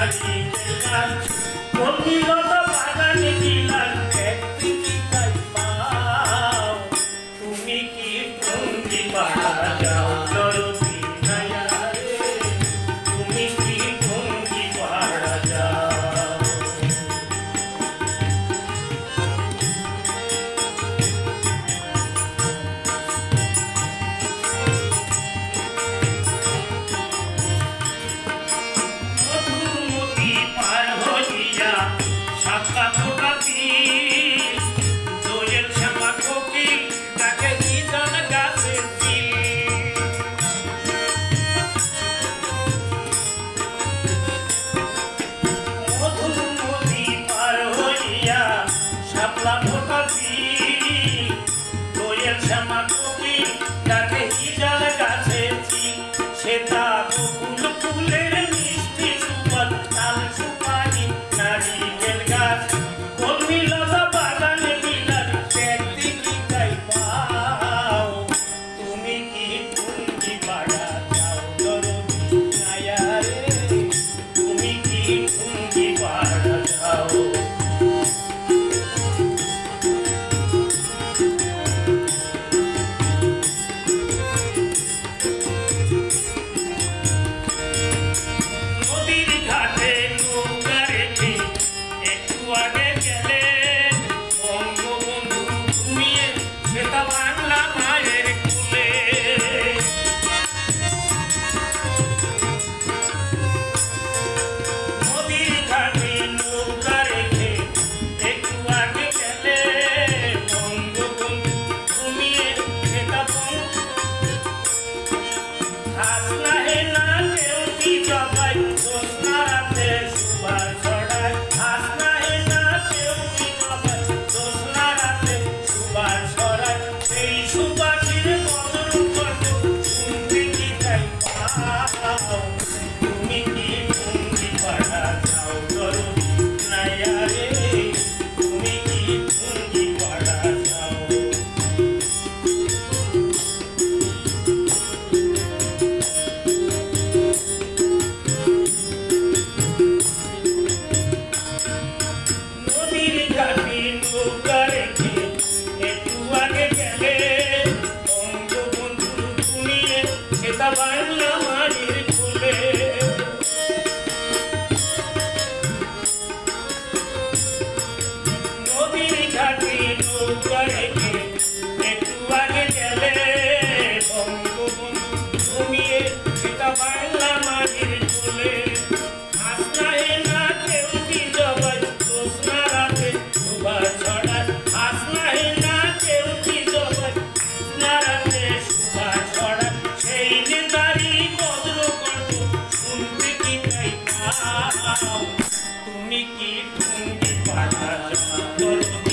Thank you. যাবে না কেউ কি तुम्ही की तुम्ही